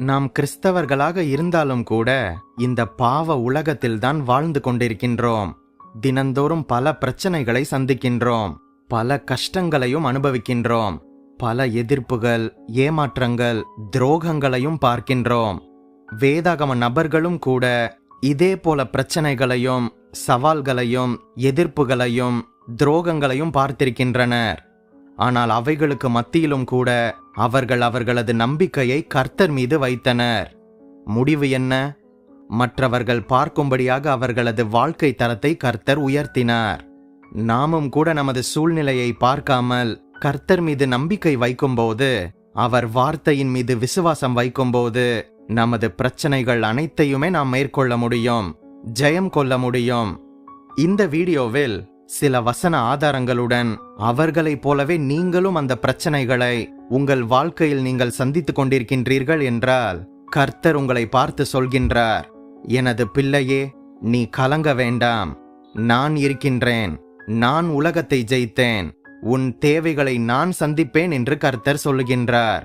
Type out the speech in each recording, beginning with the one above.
நாம் கிறிஸ்தவர்களாக இருந்தாலும் கூட இந்த பாவ உலகத்தில்தான் வாழ்ந்து கொண்டிருக்கின்றோம். தினந்தோறும் பல பிரச்சனைகளை சந்திக்கின்றோம். பல கஷ்டங்களையும் அனுபவிக்கின்றோம். பல எதிர்ப்புகள் ஏமாற்றங்கள் துரோகங்களையும் பார்க்கின்றோம். வேதாகம நபர்களும் கூட இதே போல பிரச்சனைகளையும் சவால்களையும் எதிர்ப்புகளையும் துரோகங்களையும் பார்த்திருக்கின்றனர். ஆனால் அவைகளுக்கு மத்தியிலும் கூட அவர்கள் அவர்களது நம்பிக்கையை கர்த்தர் மீது வைத்தனர். முடிவு என்ன? மற்றவர்கள் பார்க்கும்படியாக அவர்களது வாழ்க்கை தரத்தை கர்த்தர் உயர்த்தினார். நாமும் கூட நமது சூழ்நிலையை பார்க்காமல் கர்த்தர் மீது நம்பிக்கை வைக்கும்போது அவர் வார்த்தையின் மீது விசுவாசம் வைக்கும்போது நமது பிரச்சனைகள் அனைத்தையுமே நாம் மேற்கொள்ள முடியும் ஜெயம் கொள்ள முடியும். இந்த வீடியோவில் சில வசன ஆதாரங்களுடன் அவர்களைப் போலவே நீங்களும் அந்த பிரச்சனைகளை உங்கள் வாழ்க்கையில் நீங்கள் சந்தித்துக் கொண்டிருக்கின்றீர்கள் என்றால் கர்த்தர் உங்களை பார்த்து சொல்கின்றார் எனது பிள்ளையே நீ கலங்க வேண்டாம். நான் இருக்கின்றேன். நான் உலகத்தை ஜெயித்தேன். உன் தேவைகளை நான் சந்திப்பேன் என்று கர்த்தர் சொல்லுகின்றார்.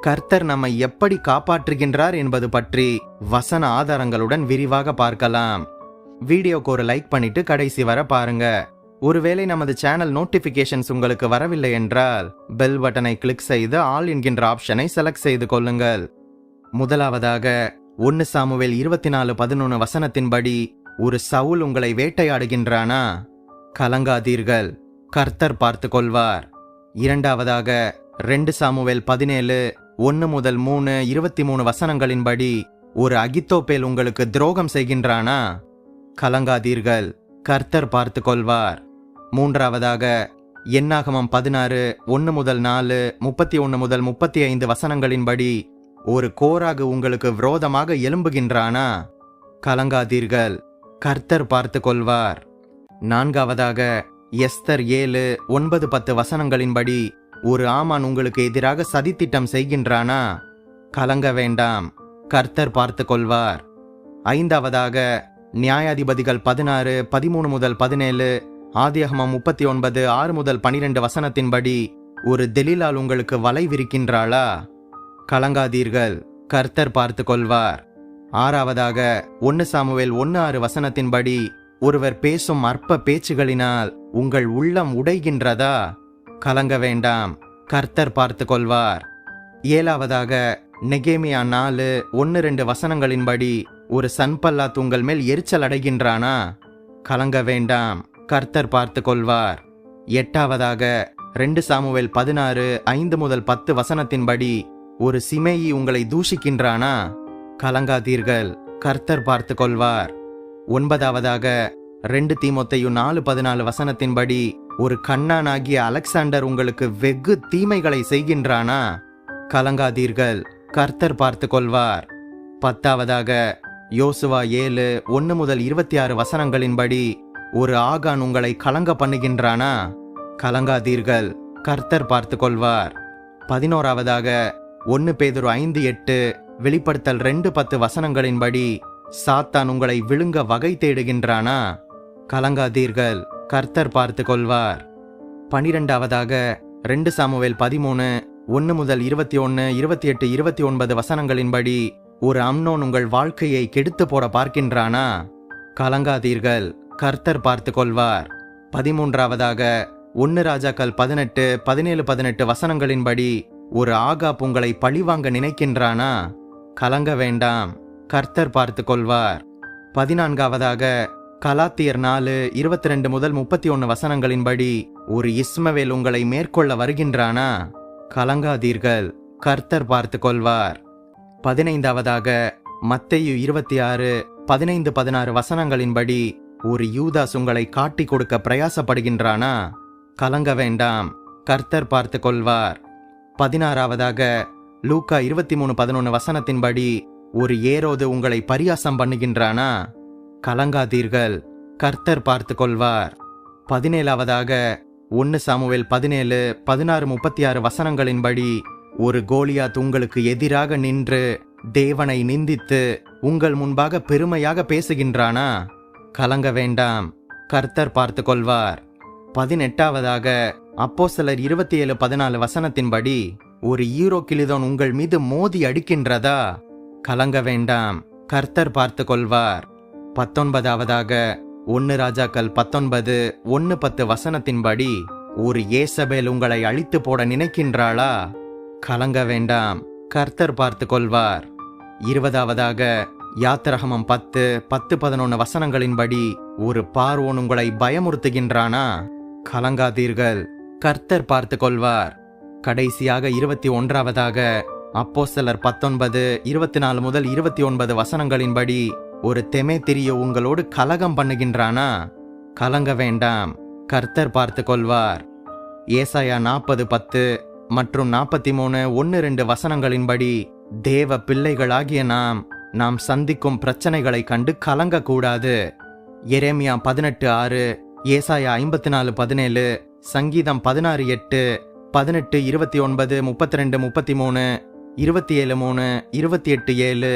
கர்த்தர் நம்மை எப்படி காப்பாற்றுகின்றார் என்பது பற்றி வசன ஆதாரங்களுடன் விரிவாக பார்க்கலாம். வீடியோக்கு ஒரு லைக் பண்ணிட்டு கடைசி வர பாருங்க. ஒருவேளை நமது சேனல் நோட்டிபிகேஷன்ஸ் உங்களுக்கு வரவில்லை என்றால் பெல் பட்டனை கிளிக் செய்து ஆல் என்கின்ற ஆப்ஷனை செலக்ட் செய்து கொள்ளுங்கள். முதலாவதாக ஒன்னு சாமுவேல் இருபத்தி நாலு பதினொன்று வசனத்தின்படி ஒரு சவுல் உங்களை வேட்டையாடுகின்றானா? கலங்காதீர்கள். கர்த்தர் பார்த்து கொள்வார். இரண்டாவதாக ரெண்டு சாமுவேல் பதினேழு ஒன்னு முதல் மூணு இருபத்தி மூணு வசனங்களின்படி ஒரு அகித்தோப்பேல் உங்களுக்கு துரோகம் செய்கின்றானா? கலங்காதீர்கள். கர்த்தர் பார்த்து கொள்வார். மூன்றாவதாக எண்ணாகமம் பதினாறு ஒன்று முதல் நாலு முப்பத்தி ஒன்று முதல் முப்பத்தி ஐந்து வசனங்களின்படி ஒரு கோராகு உங்களுக்கு விரோதமாக எழும்புகின்றானா? கலங்காதீர்கள் கர்த்தர் பார்த்து கொள்வார் நான்காவதாக எஸ்தர் ஏழு ஒன்பது பத்து வசனங்களின்படி ஒரு ஆமான் உங்களுக்கு எதிராக சதித்திட்டம் செய்கின்றானா? கலங்க வேண்டாம் கர்த்தர் பார்த்து கொள்வார் ஐந்தாவதாக நியாயாதிபதிகள் பதினாறு பதிமூணு முதல் பதினேழு ஆதியகமம் முப்பத்தி ஒன்பது ஆறு முதல் பனிரெண்டு வசனத்தின்படி ஒரு தெலிலால் உங்களுக்கு வலை விரிக்கின்றாளா? கலங்காதீர்கள் கர்த்தர் பார்த்து கொள்வார். ஆறாவதாக ஒன்னு சாமுவேல் ஒன்னு ஆறு வசனத்தின்படி ஒருவர் பேசும் அற்ப பேச்சுகளினால் உங்கள் உள்ளம் உடைகின்றதா? கலங்க வேண்டாம் கர்த்தர் பார்த்து கொள்வார். ஏழாவதாக நெகேமியா நாலு ஒன்று ரெண்டு வசனங்களின்படி ஒரு சன்பல்லாத் உங்கள் மேல் எரிச்சல் அடைகின்றானா? கலங்க வேண்டாம் கர்த்தர் பார்த்து கொள்வார் எட்டாவதாக ரெண்டு சாமுவேல் பதினாறு ஐந்து முதல் பத்து வசனத்தின்படி ஒரு சிமேயி உங்களை தூஷிக்கின்றானா? கலங்காதீர்கள் கர்த்தர் பார்த்து கொள்வார் ஒன்பதாவதாக ரெண்டு தீமொத்தையு நாலு பதினாலு வசனத்தின்படி ஒரு கண்ணானாகிய அலெக்சாண்டர் உங்களுக்கு வெகு தீமைகளை செய்கின்றானா? கலங்காதீர்கள் கர்த்தர் பார்த்து கொள்வார் பத்தாவதாக யோசுவா ஏழு ஒன்று முதல் இருபத்தி ஆறு வசனங்களின்படி ஒரு ஆகான் உங்களை கலங்க பண்ணுகின்றானா? கலங்காதீர்கள் கர்த்தர் பார்த்து கொள்வார் பதினோராவதாக ஒன்று பேதொரு ஐந்து எட்டு வெளிப்படுத்தல் ரெண்டு பத்து வசனங்களின்படி சாத்தான் உங்களை விழுங்க வகை தேடுகின்றானா? கலங்காதீர்கள் கர்த்தர் பார்த்து கொள்வார் பனிரெண்டாவதாக ரெண்டு சாமுவேல் பதிமூணு ஒன்று முதல் இருபத்தி ஒன்று இருபத்தி எட்டு இருபத்தி ஒன்பது வசனங்களின்படி ஒரு அம்னோன் உங்கள் வாழ்க்கையை கெடுத்து போட பார்க்கின்றானா? கலங்காதீர்கள் கர்த்தர் பார்த்து கொள்வார் பதிமூன்றாவதாக ஒன்னு ராஜாக்கள் பதினெட்டு பதினேழு பதினெட்டு வசனங்களின்படி ஒரு ஆகாப் உங்களை பழிவாங்க நினைக்கின்றானா? கலங்க வேண்டாம். கர்த்தர் பார்த்து கொள்வார் பதினான்காவதாக கலாத்தியர் நாலு இருபத்தி ரெண்டு முதல் முப்பத்தி ஒன்று வசனங்களின்படி ஒரு இஸ்மவேல் உங்களை மேற்கொள்ள வருகின்றானா? கலங்காதீர்கள். கர்த்தர் பார்த்து கொள்வார் பதினைந்தாவதாக மத்தையு இருபத்தி ஆறு பதினைந்து பதினாறு வசனங்களின்படி ஒரு யூதாஸ் உங்களை காட்டி கொடுக்க பிரயாசப்படுகின்றானா? கலங்க வேண்டாம். கர்த்தர் பார்த்து கொள்வார். பதினாறாவதாக லூக்கா இருபத்தி மூணு பதினொன்று வசனத்தின்படி ஒரு ஏரோது உங்களை பரியாசம் பண்ணுகின்றானா? கலங்காதீர்கள். கர்த்தர் பார்த்து கொள்வார். பதினேழாவதாக ஒன்று சாமுவேல் பதினேழு பதினாறு முப்பத்தி ஆறு வசனங்களின்படி ஒரு கோலியாத் உங்களுக்கு எதிராக நின்று தேவனை நிந்தித்து உங்கள் முன்பாக பெருமையாக பேசுகின்றானா? கலங்க வேண்டாம். கர்த்தர் பார்த்து கொள்வார் பதினெட்டாவதாக அப்போ சிலர் இருபத்தி ஏழு பதினாலு வசனத்தின்படி ஒரு ஈரோ கிளிதோன் உங்கள் மீது மோதி அடிக்கின்றதா? கலங்க வேண்டாம். கர்த்தர் பார்த்து கொள்வார் பத்தொன்பதாவதாக ஒன்னு ராஜாக்கள் பத்தொன்பது ஒன்னு பத்து வசனத்தின்படி ஒரு ஏசபேல் உங்களை அழித்து போட நினைக்கின்றாளா? கலங்க வேண்டாம். கர்த்தர் பார்த்து கொள்வார் இருபதாவதாக யாத்திரகமம் பத்து பத்து பதினொன்னு வசனங்களின்படி ஒரு பார்வோன் உங்களை பயமுறுத்துகின்றானா? கலங்காதீர்கள். கர்த்தர் பார்த்து கொள்வார் கடைசியாக இருபத்தி ஒன்றாவதாக அப்போ சிலர் பத்தொன்பது இருபத்தி நாலு முதல் இருபத்தி ஒன்பது வசனங்களின்படி ஒரு தெமே தெரிய உங்களோடு கலகம் பண்ணுகின்றானா? கலங்க வேண்டாம். கர்த்தர் பார்த்து கொள்வார் ஏசாயா நாற்பது பத்து மற்றும் நாற்பத்தி மூணு ஒன்று ரெண்டு வசனங்களின்படி தேவ பிள்ளைகளாகிய நாம் நாம் சந்திக்கும் பிரச்சனைகளை கண்டு கலங்கக்கூடாது. எரேமியா பதினெட்டு ஆறு ஏசாயா ஐம்பத்தி நாலு பதினேழு சங்கீதம் பதினாறு எட்டு பதினெட்டு இருபத்தி ஒன்பது முப்பத்தி ரெண்டு முப்பத்தி மூணு இருபத்தி ஏழு மூணு இருபத்தி எட்டு ஏழு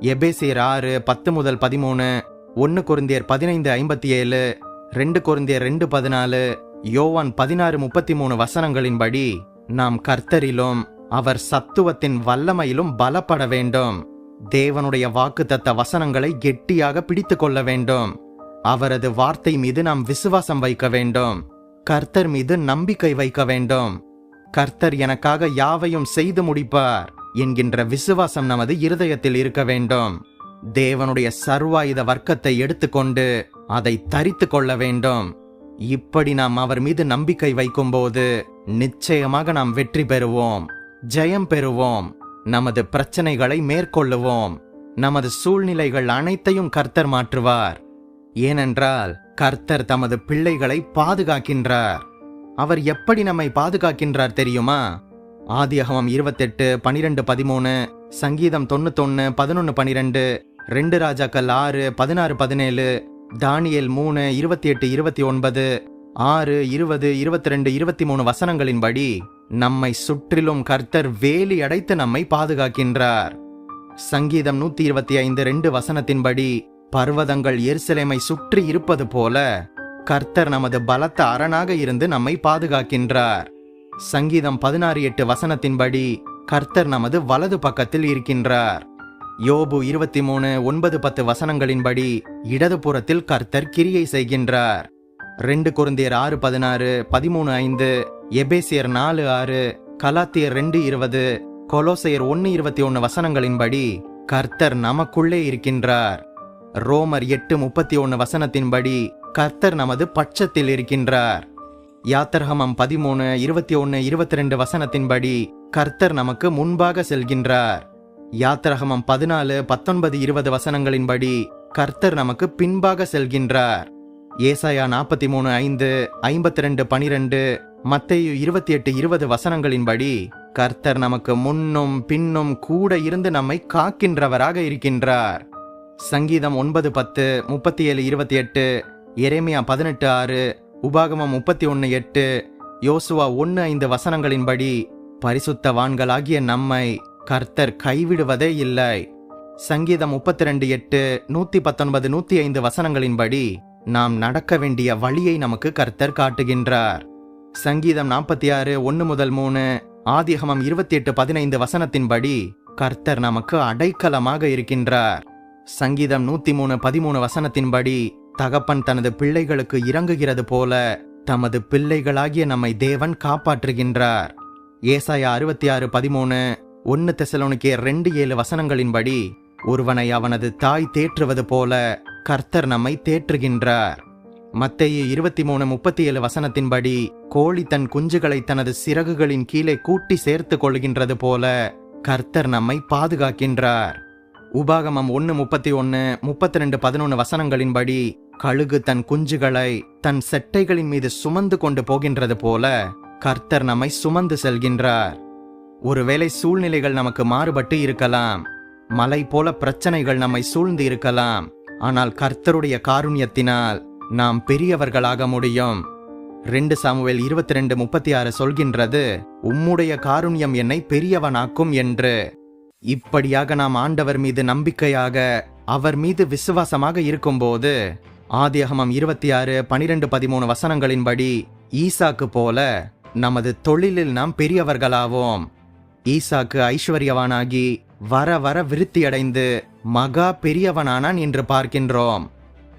எபேசியர் ஆறு பத்து முதல் பதிமூணு ஒன்று குருந்தியர் பதினைந்து ஐம்பத்தி ஏழு ரெண்டு குருந்தியர் ரெண்டு பதினாலு யோவான் பதினாறு முப்பத்தி மூணு வசனங்களின்படி நாம் கர்த்தரிலும் அவர் சத்துவத்தின் வல்லமையிலும் பலப்பட வேண்டும். தேவனுடைய வாக்குத்தத்த வசனங்களை கெட்டியாக பிடித்து கொள்ள வேண்டும். அவரது வார்த்தை மீது நாம் விசுவாசம் வைக்க வேண்டும். கர்த்தர் மீது நம்பிக்கை வைக்க வேண்டும். கர்த்தர் எனக்காக யாவையும் செய்து முடிப்பார் என்கின்ற விசுவாசம் நமது இருதயத்தில் இருக்க வேண்டும். தேவனுடைய சர்வாயுத வர்க்கத்தை எடுத்துக்கொண்டு அதை தரித்து கொள்ள வேண்டும். இப்படி நாம் அவர் மீது நம்பிக்கை வைக்கும்போது நிச்சயமாக நாம் வெற்றி பெறுவோம். ஜெயம் பெறுவோம். நமது பிரச்சனைகளை மேற்கொள்ளுவோம். நமது சூழ்நிலைகள் அனைத்தையும் கர்த்தர் மாற்றுவார். ஏனென்றால் கர்த்தர் தமது பிள்ளைகளை பாதுகாக்கின்றார். அவர் எப்படி நம்மை பாதுகாக்கின்றார் தெரியுமா? ஆதியகமம் இருபத்தெட்டு பனிரெண்டு பதிமூணு சங்கீதம் தொண்ணூத்தொன்னு பதினொன்னு பனிரெண்டு ரெண்டு ராஜாக்கள் ஆறு பதினாறு பதினேழு தானியல் மூணு இருபத்தி எட்டு இருபத்தி ஒன்பது ஆறு இருபது இருபத்தி ரெண்டு இருபத்தி மூணு வசனங்களின்படி நம்மை சுற்றிலும் கர்த்தர் வேலி அடைத்து நம்மை பாதுகாக்கின்றார். சங்கீதம் நூத்தி இருபத்தி ஐந்து ரெண்டு வசனத்தின்படி பர்வதங்கள் எருசலேமை சுற்றி இருப்பது போல கர்த்தர் நமது பலத்த அரணாக இருந்து நம்மை பாதுகாக்கின்றார். சங்கீதம் பதினாறு எட்டு வசனத்தின்படி கர்த்தர் நமது வலது பக்கத்தில் இருக்கின்றார். யோபு இருபத்தி மூணு ஒன்பது பத்து வசனங்களின்படி இடதுபுறத்தில் கர்த்தர் கிரியை செய்கின்றார். ரெண்டு குருந்தியர் ஆறு பதினாறு பதிமூணு ஐந்து எபேசியர் நாலு ஆறு கலாத்தியர் ரெண்டு இருபது கொலோசையர் ஒன்னு இருபத்தி ஒன்னு வசனங்களின்படி கர்த்தர் நமக்குள்ளே இருக்கின்றார். ரோமர் எட்டு முப்பத்தி ஒன்னு வசனத்தின்படி கர்த்தர் நமது பட்சத்தில் இருக்கின்றார். யாத்திரகமம் பதிமூணு இருபத்தி ஒன்னு இருபத்தி ரெண்டு வசனத்தின்படி கர்த்தர் நமக்கு முன்பாக செல்கின்றார். யாத்திரகமம் பதினாலு பத்தொன்பது இருபது வசனங்களின்படி கர்த்தர் நமக்கு பின்பாக செல்கின்றார். ஏசாயா நாற்பத்தி மூணு ஐந்து ஐம்பத்தி ரெண்டு பனிரெண்டு மத்தையு இருபத்தி எட்டு இருபது வசனங்களின்படி கர்த்தர் நமக்கு முன்னும் பின்னும் கூட இருந்து நம்மை காக்கின்றவராக இருக்கின்றார். சங்கீதம் ஒன்பது பத்து முப்பத்தி ஏழு இருபத்தி எட்டு எரேமியா பதினெட்டு ஆறு உபாகமம் முப்பத்தி ஒன்று எட்டு யோசுவா ஒன்று ஐந்து வசனங்களின்படி பரிசுத்தவான்களாகிய நம்மை கர்த்தர் கைவிடுவதே இல்லை. சங்கீதம் முப்பத்தி ரெண்டு எட்டு நூற்றி பத்தொன்பது நூற்றி ஐந்து வசனங்களின்படி நாம் நடக்க வேண்டிய வழியை நமக்கு கர்த்தர் காட்டுகின்றார். சங்கீதம் நாற்பத்தி ஆறு ஒன்று முதல் மூணு ஆதிகமம் இருபத்தி எட்டு பதினைந்து வசனத்தின்படி கர்த்தர் நமக்கு அடைக்கலமாக இருக்கின்றார். சங்கீதம் நூத்தி மூணு பதிமூணு வசனத்தின்படி தகப்பன் தனது பிள்ளைகளுக்கு இறங்குகிறது போல தமது பிள்ளைகளாகிய நம்மை தேவன் காப்பாற்றுகின்றார். ஏசாயா அறுபத்தி ஆறு பதிமூணு ஒன்னு தெசலோனுக்கே ரெண்டு ஏழு வசனங்களின்படி ஒருவனை அவனது தாய் தேற்றுவது போல கர்த்தர் நம்மை தேற்றுகின்றார். மத்தைய இருபத்தி மூணு முப்பத்தி ஏழு வசனத்தின்படி கோழி தன் குஞ்சுகளை தனது சிறகுகளின் கீழே கூட்டி சேர்த்து கொள்கின்றது போல கர்த்தர் நம்மை பாதுகாக்கின்றார். உபாகமம் ஒன்று முப்பத்தி ஒன்று முப்பத்தி ரெண்டு பதினொன்று வசனங்களின்படி கழுகு தன் குஞ்சுகளை தன் செட்டைகளின் மீது சுமந்து கொண்டு போகின்றது போல கர்த்தர் நம்மை சுமந்து செல்கின்றார். ஒருவேளை சூழ்நிலைகள் நமக்கு மாறுபட்டு இருக்கலாம். மலை போல பிரச்சனைகள் நம்மை சூழ்ந்து இருக்கலாம். ஆனால் கர்த்தருடைய காருண்யத்தினால் நாம் பெரியவர்களாக முடியும். ரெண்டு சாமுவேல் இருபத்தி ரெண்டு முப்பத்தி ஆறு சொல்கின்றது உம்முடைய காருண்யம் என்னை பெரியவனாக்கும் என்று. இப்படியாக நாம் ஆண்டவர் மீது நம்பிக்கையாக அவர் மீது விசுவாசமாக இருக்கும்போது ஆதியகமம் இருபத்தி ஆறு பனிரெண்டு பதிமூணு வசனங்களின்படி ஈசாக்கு போல நமது தொழிலில் நாம் பெரியவர்களாவோம். ஈசாக்கு ஐஸ்வர்யவானாகி வர வர விருத்தியடைந்து மகா பெரியவனானான் என்று பார்க்கின்றோம்.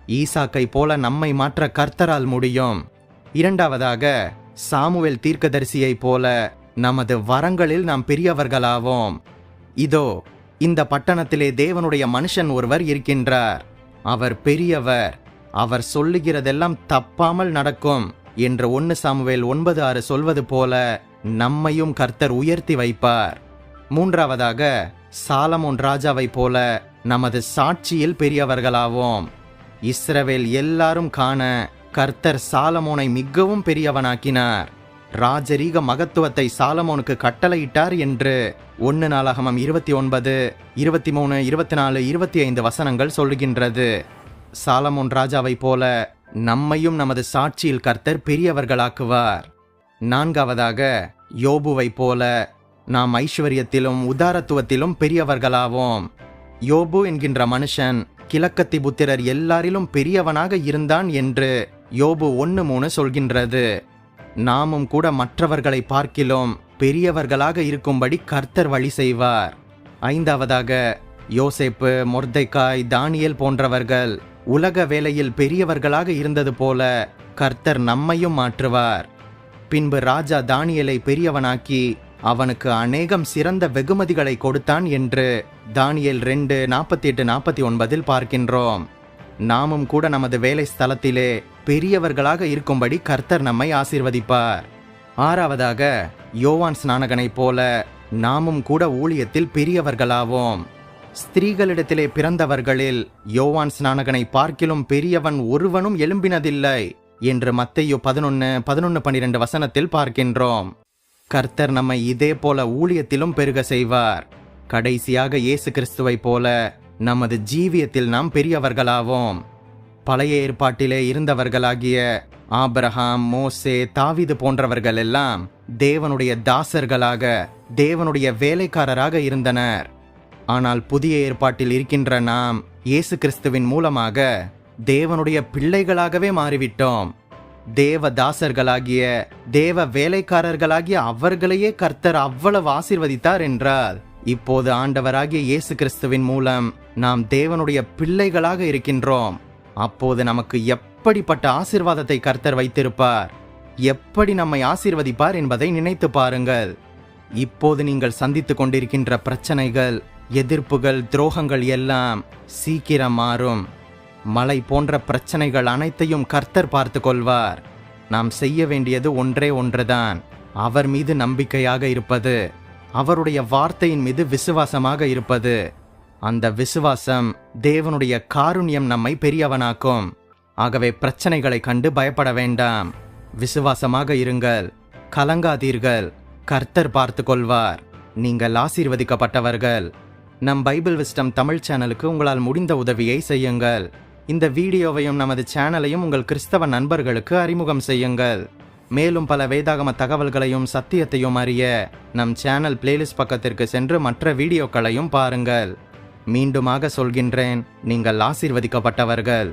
ஈசாக்கை போல நம்மை மாற்ற கர்த்தரால் முடியும். இரண்டாவதாக சாமுவேல் தீர்க்கதரிசியைப் போல நமது வரங்களில் நாம் பெரியவர்களாவோம். இதோ இந்த பட்டணத்திலே தேவனுடைய மனுஷன் ஒருவர் இருக்கின்றார். அவர் பெரியவர். அவர் சொல்லுகிறதெல்லாம் தப்பாமல் நடக்கும் என்று ஒன்று சாமுவேல் ஒன்பது ஆறு சொல்வது போல நம்மையும் கர்த்தர் உயர்த்தி வைப்பார். மூன்றாவதாக சாலமோன் ராஜாவைப் போல நமது சாட்சியில் பெரியவர்களாவோம். இஸ்ரவேல் எல்லாரும் காண கர்த்தர் சாலமோனை மிகவும் பெரியவனாக்கினார். ராஜரீக மகத்துவத்தை சாலமோனுக்கு கட்டளையிட்டார் என்று ஒன்னு நாளாகமம் இருபத்தி ஒன்பது இருபத்தி மூணு இருபத்தி நாலு இருபத்தி ஐந்து வசனங்கள் சொல்கின்றது. சாலமோன் ராஜாவைப் போல நம்மையும் நமது சாட்சியில் கர்த்தர் பெரியவர்களாக்குவார். நான்காவதாக யோபுவைப் போல நாம் ஐஸ்வர்யத்திலும் உதாரத்துவத்திலும் பெரியவர்களாவோம். யோபு என்கின்ற மனுஷன் கிழக்கத்தி புத்திரர் எல்லாரிலும் பெரியவனாக இருந்தான் என்று யோபு ஒன்று மூணு சொல்கின்றது. நாமும் கூட மற்றவர்களை பார்க்கிலும் பெரியவர்களாக இருக்கும்படி கர்த்தர் வழி செய்வார். ஐந்தாவதாக யோசேப்பு மொர்தைக்காய் தானியல் போன்றவர்கள் உலக வேலையில் பெரியவர்களாக இருந்தது போல கர்த்தர் நம்மையும் மாற்றுவார். பின்பு ராஜா தானியலை பெரியவனாக்கி அவனுக்கு அநேகம் சிறந்த வெகுமதிகளை கொடுத்தான் என்று தானியல் ரெண்டு நாற்பத்தி எட்டு நாற்பத்தி ஒன்பதில் பார்க்கின்றோம். நாமும் கூட நமது வேலை ஸ்தலத்திலே பெரியவர்களாக இருக்கும்படி கர்த்தர் நம்மை ஆசீர்வதிப்பார். ஆறாவதாக யோவான் ஸ்நானகனைப் போல நாமும் கூட ஊழியத்தில் பெரியவர்களாவோம். ஸ்திரீகளிடத்திலே பிறந்தவர்களில் யோவான் ஸ்நானகனை பார்க்கிலும் பெரியவன் ஒருவனும் எழும்பினதில்லை என்று மத்தையோ பதினொன்று பதினொன்று பன்னிரெண்டு வசனத்தில் பார்க்கின்றோம். கர்த்தர் நம்மை இதே போல ஊழியத்திலும் பெருக செய்வார். கடைசியாக இயேசு கிறிஸ்துவைப் போல நமது ஜீவியத்தில் நாம் பெரியவர்களாவோம். பழைய ஏற்பாட்டிலே இருந்தவர்களாகிய ஆபிரகாம் மோசே தாவிது போன்றவர்கள் எல்லாம் தேவனுடைய தாசர்களாக தேவனுடைய வேலைக்காரராக இருந்தனர். ஆனால் புதிய ஏற்பாட்டில் இருக்கின்ற நாம் இயேசு கிறிஸ்துவின் மூலமாக தேவனுடைய பிள்ளைகளாகவே மாறிவிட்டோம். தேவ தாசர்களாகிய தேவ வேலைக்காரர்களாகிய அவர்களையே கர்த்தர் அவ்வளவு ஆசிர்வதித்தார் என்றால் இப்போது ஆண்டவராகிய இயேசு கிறிஸ்துவின் மூலம் நாம் தேவனுடைய பிள்ளைகளாக இருக்கின்றோம். அப்போது நமக்கு எப்படிப்பட்ட ஆசீர்வாதத்தை கர்த்தர் வைத்திருப்பார்? எப்படி நம்மை ஆசீர்வதிப்பார் என்பதை நினைத்து பாருங்கள். இப்போது நீங்கள் சந்தித்து கொண்டிருக்கின்ற பிரச்சனைகள் எதிர்ப்புகள் துரோகங்கள் எல்லாம் சீக்கிரம் மாறும். மலை போன்ற பிரச்சனைகள் அனைத்தையும் கர்த்தர் பார்த்து கொள்வார். நாம் செய்ய வேண்டியது ஒன்றே ஒன்றுதான். அவர் மீது நம்பிக்கையாக இருப்பது. அவருடைய வார்த்தையின் மீது விசுவாசமாக இருப்பது. அந்த விசுவாசம் தேவனுடைய காருண்யம் நம்மை பெரியவனாக்கும். ஆகவே பிரச்சனைகளை கண்டு பயப்பட வேண்டாம். விசுவாசமாக இருங்கள். கலங்காதீர்கள். கர்த்தர் பார்த்து கொள்வார். நீங்கள் ஆசீர்வதிக்கப்பட்டவர்கள். நம் பைபிள் விஸ்டம் தமிழ் சேனலுக்கு உங்களால் முடிந்த உதவியை செய்யுங்கள். இந்த வீடியோவையும் நமது சேனலையும் உங்கள் கிறிஸ்தவ நண்பர்களுக்கு அறிமுகம் செய்யுங்கள். மேலும் பல வேதாகம தகவல்களையும் சத்தியத்தையும் அறிய நம் சேனல் பிளேலிஸ்ட் பக்கத்திற்கு சென்று மற்ற வீடியோக்களையும் பாருங்கள். மீண்டுமாக சொல்கின்றேன் நீங்கள் ஆசீர்வதிக்கப்பட்டவர்கள்.